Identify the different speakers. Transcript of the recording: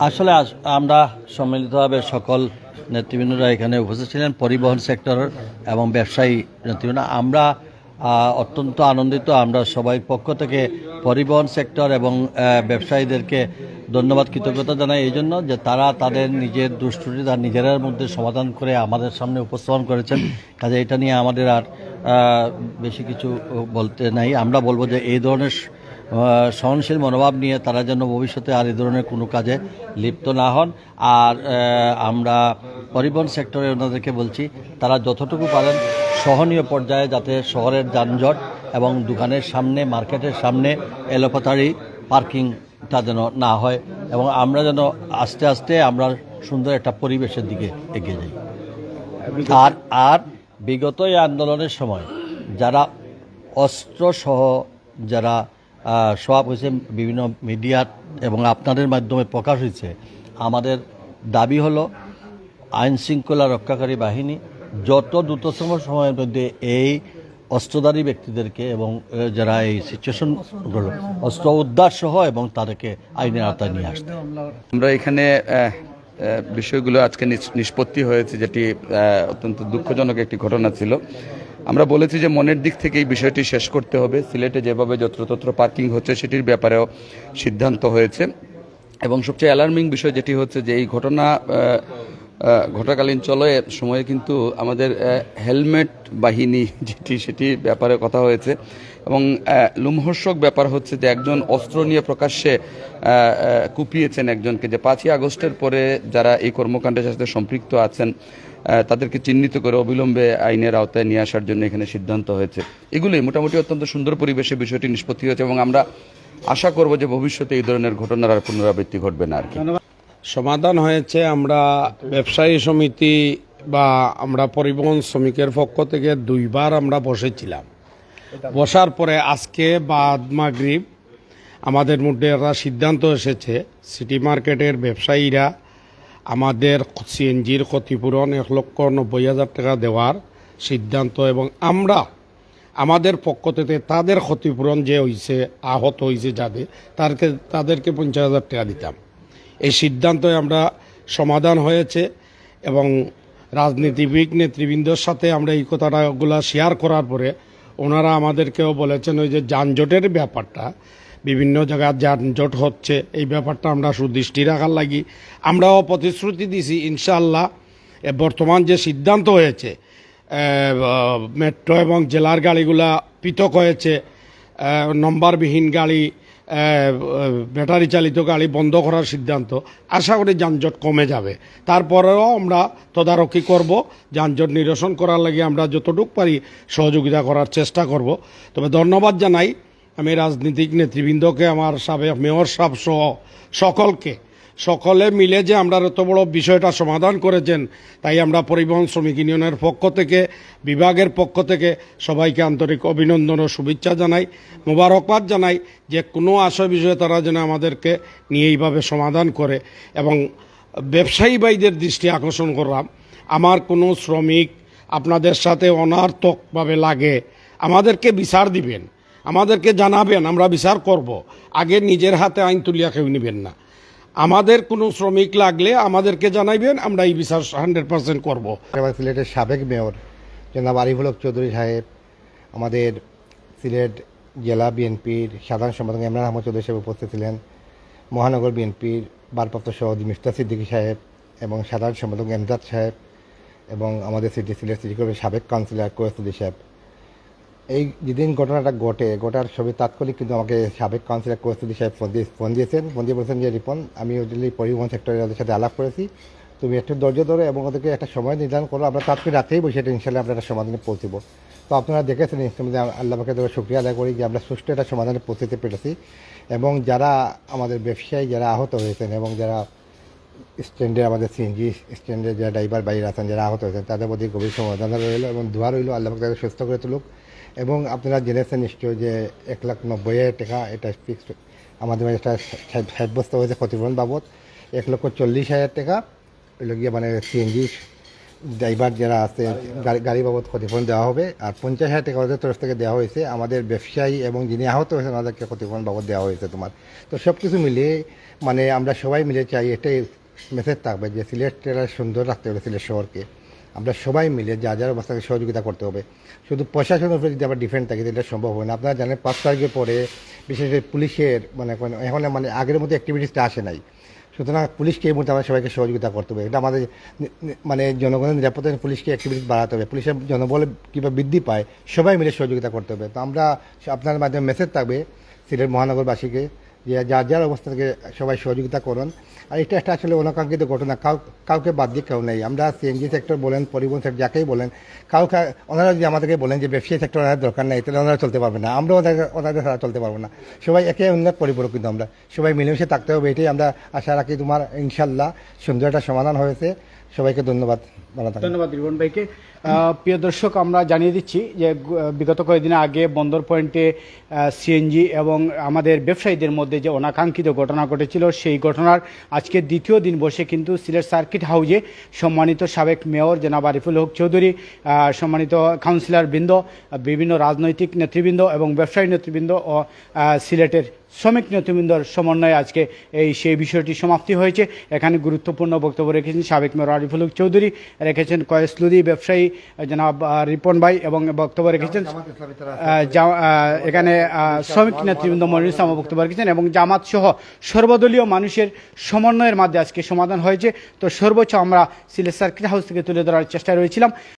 Speaker 1: আসলে আস- আমরা সম্মিলিতভাবে সকল নেতৃবৃন্দরা এখানে উপস্থিত ছিলেন, পরিবহন সেক্টর এবং ব্যবসায়ী নেতৃবৃন্দ আমরা অত্যন্ত আনন্দিত, আমরা সবাই পক্ষ থেকে পরিবহন সেক্টর এবং ব্যবসায়ীদেরকে ধন্যবাদ, কৃতজ্ঞতা জানাই এই জন্য যে তারা তাদের নিজের দুষ্টুটি তার নিজেদের মধ্যে সমাধান করে আমাদের সামনে উপস্থাপন করেছেন। কাজে এটা নিয়ে আমাদের আর বেশি কিছু বলতে নাই। আমরা বলব যে এই ধরনের সহনশীল মনোভাব নিয়ে তারা যেন ভবিষ্যতে আর এই ধরনের কোনো কাজে লিপ্ত না হন। আর আমরা পরিবহন সেক্টরে ওনাদেরকে বলছি, তারা যতটুকু পারেন সহনীয় পর্যায়ে যাতে শহরের যানজট এবং দোকানের সামনে, মার্কেটের সামনে এলোপাতারি পার্কিংটা যেন না হয় এবং আমরা যেন আস্তে আস্তে আমরা সুন্দর একটা পরিবেশের দিকে এগিয়ে যাই। আর আর বিগত এই আন্দোলনের সময় যারা অস্ত্রসহ যারা সওয়াব হয়েছে বিভিন্ন মিডিয়া এবং আপনাদের মাধ্যমে প্রকাশ হয়েছে। আমাদের দাবি হলো আইন শৃঙ্খলা রক্ষাকারী বাহিনী যত দ্রুততম সময়ের মধ্যে এই অস্ত্রধারী ব্যক্তিদেরকে এবং যারা এই সিচুয়েশন অস্ত্র উদ্ধার সহ এবং তাদেরকে আইনের আওতায় নিয়ে আসতে।
Speaker 2: আমরা এখানে বিষয়গুলো আজকে নিষ্পত্তি হয়েছে যেটি অত্যন্ত দুঃখজনক একটি ঘটনা ছিল। আমরা বলেছি যে মনের দিক থেকে এই বিষয়টি শেষ করতে হবে। সিলেটে যেভাবে যত্রতত্র পার্কিং হচ্ছে সেটির ব্যাপারেও সিদ্ধান্ত হয়েছে। এবং সবচেয়ে অ্যালার্মিং বিষয় যেটি হচ্ছে যে এই ঘটনা ঘটাকালীন চলে সময়ে কিন্তু আমাদের হেলমেট বাহিনী যেটি সেটির ব্যাপারে কথা হয়েছে এবং লোমহর্ষক ব্যাপার হচ্ছে যে একজন অস্ত্র নিয়ে প্রকাশ্যে কুপিয়েছেন একজনকে যে পাঁচই আগস্টের পরে যারা এই কর্মকাণ্ডের সাথে সম্পৃক্ত আছেন তাদেরকে চিহ্নিত করে অবিলম্বে আইনের আওতায় নিয়ে আসার জন্য এখানে সিদ্ধান্ত হয়েছে। এগুলোই মোটামুটি অত্যন্ত সুন্দর পরিবেশে বিষয়টি নিষ্পত্তি হয়েছে এবং আমরা আশা করব যে ভবিষ্যতে এই ধরনের ঘটনার আর পুনরাবৃত্তি ঘটবে না আর কি।
Speaker 3: সমাধান হয়েছে, আমরা ব্যবসায়ী সমিতি বা আমরা পরিবহন শ্রমিকের পক্ষ থেকে দুইবার আমরা বসেছিলাম। বসার পরে আজকে বাদ মাগরিব আমাদের মধ্যে একটা সিদ্ধান্ত এসেছে, সিটি মার্কেটের ব্যবসায়ীরা আমাদের সিএনজির ক্ষতিপূরণ এক লক্ষ নব্বই হাজার টাকা দেওয়ার সিদ্ধান্ত এবং আমরা আমাদের পক্ষ থেকে তাদের ক্ষতিপূরণ যে হয়েছে আহত হয়েছে যাদের তাদেরকে তাদেরকে পঞ্চাশ হাজার টাকা দিতাম। এই সিদ্ধান্তে আমরা সমাধান হয়েছে এবং রাজনীতিবিদ নেতৃবৃন্দর সাথে আমরা এই কথাটাগুলো শেয়ার করার পরে ওনারা আমাদেরকেও বলেছেন ওই যে যানজটের ব্যাপারটা, বিভিন্ন জায়গায় যানজট হচ্ছে, এই ব্যাপারটা আমরা সুদৃষ্টি রাখার লাগি। আমরাও প্রতিশ্রুতি দিছি ইনশাল্লাহ বর্তমান যে সিদ্ধান্ত হয়েছে মেট্রো এবং জেলার গাড়িগুলা পৃথক হয়েছে নম্বরবিহীন গাড়ি ব্যাটারি চালিত গাড়ি বন্ধ করার সিদ্ধান্ত। আশা করি যানজট কমে যাবে। তারপরেও আমরা তদারকি করব, যানজট নিরসন করার লাগে আমরা যতটুকু পারি সহযোগিতা করার চেষ্টা করব। তবে ধন্যবাদ জানাই আমি রাজনীতিক নেতৃবৃন্দকে, আমার সাবেক মেয়র সাহেব সহ সকলকে। সকলে মিলে যে আমরা এত বড় বিষয়টা সমাধান করেছেন, তাই আমরা পরিবহন শ্রমিক ইউনিয়নের পক্ষ থেকে, বিভাগের পক্ষ থেকে সবাইকে আন্তরিক অভিনন্দন ও শুভেচ্ছা জানাই, মোবারকবাদ জানাই যে কোনো আশয় বিষয়ে তারা যেন আমাদেরকে নিয়ে এইভাবে সমাধান করে এবং ব্যবসায়ী ভাইদের দৃষ্টি আকর্ষণ করলাম আমার কোনো শ্রমিক আপনাদের সাথে অনার্থকভাবে লাগে, আমাদেরকে বিচার দিবেন, আমাদেরকে জানাবেন, আমরা বিচার করব, আগে নিজের হাতে আইন তুলিয়া কেউ নেবেন না। আমাদের কোনো শ্রমিক লাগলে আমাদেরকে জানাইবেন, আমরা এই বিচার হান্ড্রেড পার্সেন্ট করব।
Speaker 4: সিলেটের সাবেক মেয়র জনাব আরিফুল হক চৌধুরী সাহেব, আমাদের সিলেট জেলা বিএনপির সাধারণ সম্পাদক ইমরান আহমদ চৌধুরী সাহেব উপস্থিত ছিলেন, মহানগর বিএনপির ভারপ্রাপ্ত সভাপতি মিফতা সিদ্দিকী সাহেব এবং সাধারণ সম্পাদক এমদাদ সাহেব এবং আমাদের সিটি সিলেট সিটি সাবেক কাউন্সিলর কোয়েসুদ্দি সাহেব। এই যেদিন ঘটনাটা ঘটে, ঘটার ছবি তাৎক্ষণিক কিন্তু আমাকে সাবেক কাউন্সিলর কোয়েসুদ্দি সাহেব ফোন দিয়ে ফোন দিয়েছেন। ফোন দিয়ে বলেছেন যে, রিপন, আমি ওই পরিবহন সেক্টরে ওদের সাথে আলাপ করেছি। তুমি একটু ধৈর্য ধরো এবং ওদেরকে একটা সময় নির্ধারণ করো। আমরা তাৎক্ষণিক রাতেই বসে এটা ইনশাল্লাহ আমরা একটা সমাধানে পৌঁছব। তো আপনারা দেখেছেন ইনস্টামধ্যে আল্লাহ পাকে দেওয়ার শুক্রিয়া আদায় করি যে, আমরা সুষ্ঠু একটা সমাধানে পৌঁছতে পেরেছি। এবং যারা আমাদের ব্যবসায়ী, যারা আহত হয়েছেন এবং যারা স্ট্যান্ডে আমাদের সিএনজি স্ট্যান্ডে যারা ড্রাইভার বাইরে আছেন, যারা আহত হয়েছেন, তাদের প্রতি গভীর সমাধান রইল এবং দোয়া রইল আল্লাহ পাক তাদের সুস্থ করে তুলুক। এবং আপনারা জেনেছেন নিশ্চয় যে এক লাখ নব্বই হাজার টাকা এটা ফিক্সড আমাদের একটা সাব্যস্ত হয়েছে ক্ষতিপূরণ বাবদ। এক লক্ষ চল্লিশ হাজার টাকা। হইল গিয়ে মানে সিএনজি ড্রাইভার যারা আছে, গাড়ি গাড়ি বাবদ ক্ষতিপূরণ দেওয়া হবে। আর পঞ্চাশ হাজার টাকা ওদের তরফ থেকে দেওয়া হয়েছে। আমাদের ব্যবসায়ী এবং যিনি আহত হয়েছেন ওদেরকে ক্ষতিপূরণ বাবদ দেওয়া হয়েছে তোমার। তো সব কিছু মিলিয়ে মানে আমরা সবাই মিলে চাই, এটাই মেসেজ থাকবে যে সিলেটটা সুন্দর রাখতে হবে সিলেট শহরকে। আমরা সবাই মিলে যা যার অবস্থাকে সহযোগিতা করতে হবে। শুধু প্রশাসনের উপরে যদি আমরা ডিফেন্ড থাকি এটা সম্ভব হবে না। আপনারা জানেন, পাঁচ তারিখের পরে বিশেষ করে পুলিশের মানে কোন- এখন মানে আগের মতো অ্যাক্টিভিটিসটা আসে নাই। সুতরাং পুলিশকে এই মুহূর্তে আমরা সবাইকে সহযোগিতা করতে হবে। এটা আমাদের মানে জনগণের নিরাপত্তা পুলিশকে অ্যাক্টিভিটিস বাড়াতে হবে। পুলিশের জনবল কীভাবে বৃদ্ধি পায়, সবাই মিলে সহযোগিতা করতে হবে। তো আমরা আপনার মাধ্যমে মেসেজ থাকবে সিলেট মহানগরবাসীকে। যে যার যার অবস্থা থেকে সবাই সহযোগিতা করুন। আর এটা একটা আসলে অনাকাঙ্ক্ষিত ঘটনা। কাউ, কাউকে বাদ দিয়ে কেউ নেই। আমরা সিএনজি সেক্টর বলেন, পরিবহন সেক্টর যাকেই বলেন, কাউকে, ওনারা যদি আমাদেরকে বলেন যে ব্যবসায়ী সেক্টর ওনার দরকার নেই, তাহলে ওনারা চলতে পারবে না। আমরা ওনাদের ওনাদের ছাড়া চলতে পারব না। সবাই একে উন্নত পরিপূরক কিন্তু আমরা। সবাই মিলেমিশে থাকতে হবে, এটাই আমরা আশা রাখি। তোমার ইনশাল্লাহ সুন্দর একটা সমাধান হয়েছে। সবাইকে ধন্যবাদ
Speaker 5: ধন্যবাদ, রিবন ভাইকে। প্রিয় দর্শক, আমরা জানিয়ে দিচ্ছি যে বিগত কয়েকদিন আগে বন্দর পয়েন্টে সিএনজি এবং আমাদের ব্যবসায়ীদের মধ্যে যে অনাকাঙ্ক্ষিত ঘটনা ঘটেছিল, সেই ঘটনার আজকে দ্বিতীয় দিন বসে কিন্তু সিলেট সার্কিট হাউজে সম্মানিত সাবেক মেয়র জনাব আরিফুল হক চৌধুরী সম্মানিত কাউন্সিলর বৃন্দ বিভিন্ন রাজনৈতিক নেতৃবৃন্দ এবং ব্যবসায়ী নেতৃবৃন্দ ও সিলেটের শ্রমিক নেতৃবৃন্দর সমন্বয়ে আজকে এই সেই বিষয়টি সমাপ্তি হয়েছে। এখানে গুরুত্বপূর্ণ বক্তব্য রেখেছেন সাবেক মেয়র আরিফুল চৌধুরী রেখেছেন কয়েসলুদি ব্যবসায়ী জনাব রিপন ভাই এবং বক্তব্য রেখেছেন এখানে শ্রমিক নেতৃবৃন্দ মনির ইসলাম বক্তব্য রেখেছেন এবং জামাত সহ সর্বদলীয় মানুষের সমন্বয়ের মাধ্যমে আজকে সমাধান হয়েছে। তো সর্বোচ্চ আমরা সিলেট সার্কিট হাউস থেকে তুলে ধরার চেষ্টায় রয়েছিলাম।